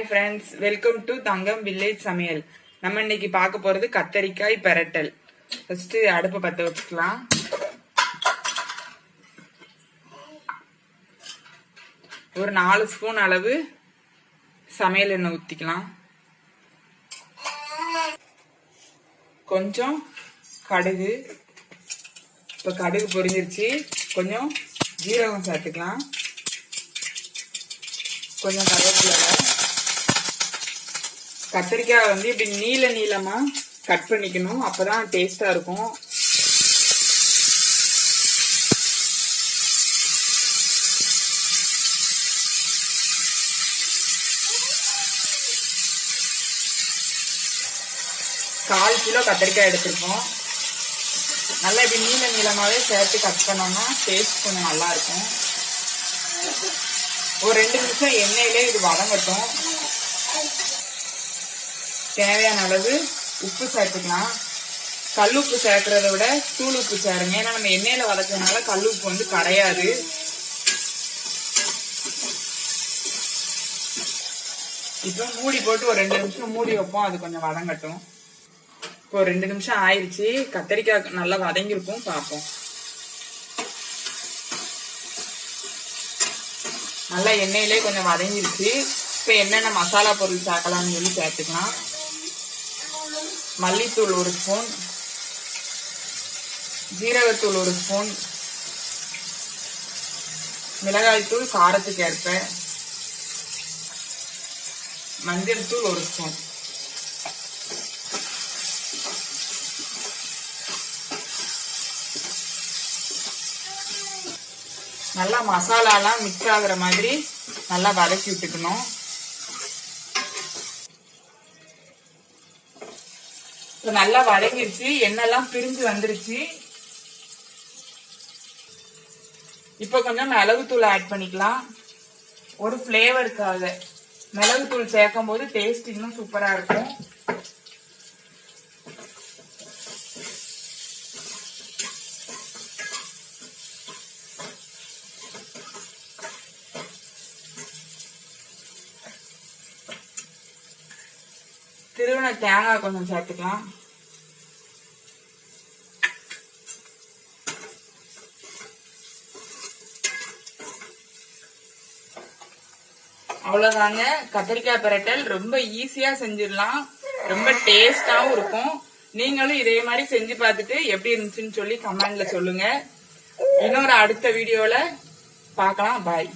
Hi friends welcome to Thangam village சமையல் நம்ம இன்னைக்கு பார்க்க போறது கத்தரிக்காய் பெரட்டல். ஃபர்ஸ்ட் அடுப்பை பற்ற வச்சுக்கலாம். ஒரு நாலு ஸ்பூன் அளவு சமையல் எண்ணெய் ஊற்றிக்கலாம் கொஞ்சம் கடுகு. இப்போ கடுகு பொரிஞ்சிருச்சு. கொஞ்சம் ஜீரகம் சேர்த்துக்கலாம். கொஞ்சம் கருவேப்பிலை. கத்திரிக்காய் வந்து இப்படி நீல நீளமா கட் பண்ணிக்கணும். அப்பதான் டேஸ்டா இருக்கும். கால் கிலோ கத்திரிக்காய் எடுத்திருக்கோம். நல்லா இப்படி நீல நீளமாவே சேர்த்து கட் பண்ணோம்னா டேஸ்ட் கொஞ்சம் நல்லா இருக்கும். ஒரு ரெண்டு நிமிஷம் எண்ணெயிலே இது வதங்கட்டும். தேவையான அளவு உப்பு சேர்த்துக்கலாம். கல் உப்பு சேர்க்கறத விட தூள் உப்பு சேருங்க. ஏன்னா நம்ம எண்ணெயில வதக்கிறதுனால கல் உப்பு வந்து கரையாது. இப்போ மூடி போட்டு ஒரு ரெண்டு நிமிஷம் மூடி வைப்போம். அது கொஞ்சம் வதங்கட்டும். இப்போ ரெண்டு நிமிஷம் ஆயிடுச்சு கத்தரிக்காய் நல்லா வதங்கியிருக்கும். பார்ப்போம். நல்லா எண்ணெயிலே கொஞ்சம் வதங்கிருச்சு. இப்போ என்னென்ன மசாலா பொருள் சேர்க்கலாம்னு சொல்லி சேர்த்துக்கலாம். மல்லித்தூள் ஒரு ஸ்பூன். ஜீரகத்தூள் ஒரு ஸ்பூன். மிளகாய்த்தூள் காரத்துக்கு ஏற்ப. மஞ்சள் தூள் ஒரு ஸ்பூன். நல்லா மசாலாலாம் மிக்ஸ் ஆகுற மாதிரி நல்லா வதக்கி விட்டுக்கணும். இப்போ நல்லா வதங்கிருச்சு எண்ணெய்லாம் பிரிஞ்சு வந்துருச்சு. இப்போ கொஞ்சம் மிளகுத்தூள் ஆட் பண்ணிக்கலாம். ஒரு ஃப்ளேவருக்காக மிளகுத்தூள் சேர்க்கும் போது டேஸ்ட் இன்னும் சூப்பரா இருக்கும். திருவண்ண தேங்காய் கொஞ்சம் சேர்த்துக்கலாம். அவ்வளவுதாங்க. கத்திரிக்காய் பிரட்டல் ரொம்ப ஈஸியா செஞ்சிடலாம். ரொம்ப டேஸ்டாவும் இருக்கும். நீங்களும் இதே மாதிரி செஞ்சு பார்த்துட்டு எப்படி இருந்துச்சுன்னு சொல்லி கமெண்ட்ல சொல்லுங்க. இன்னொரு அடுத்த வீடியோல பார்க்கலாம். பாய்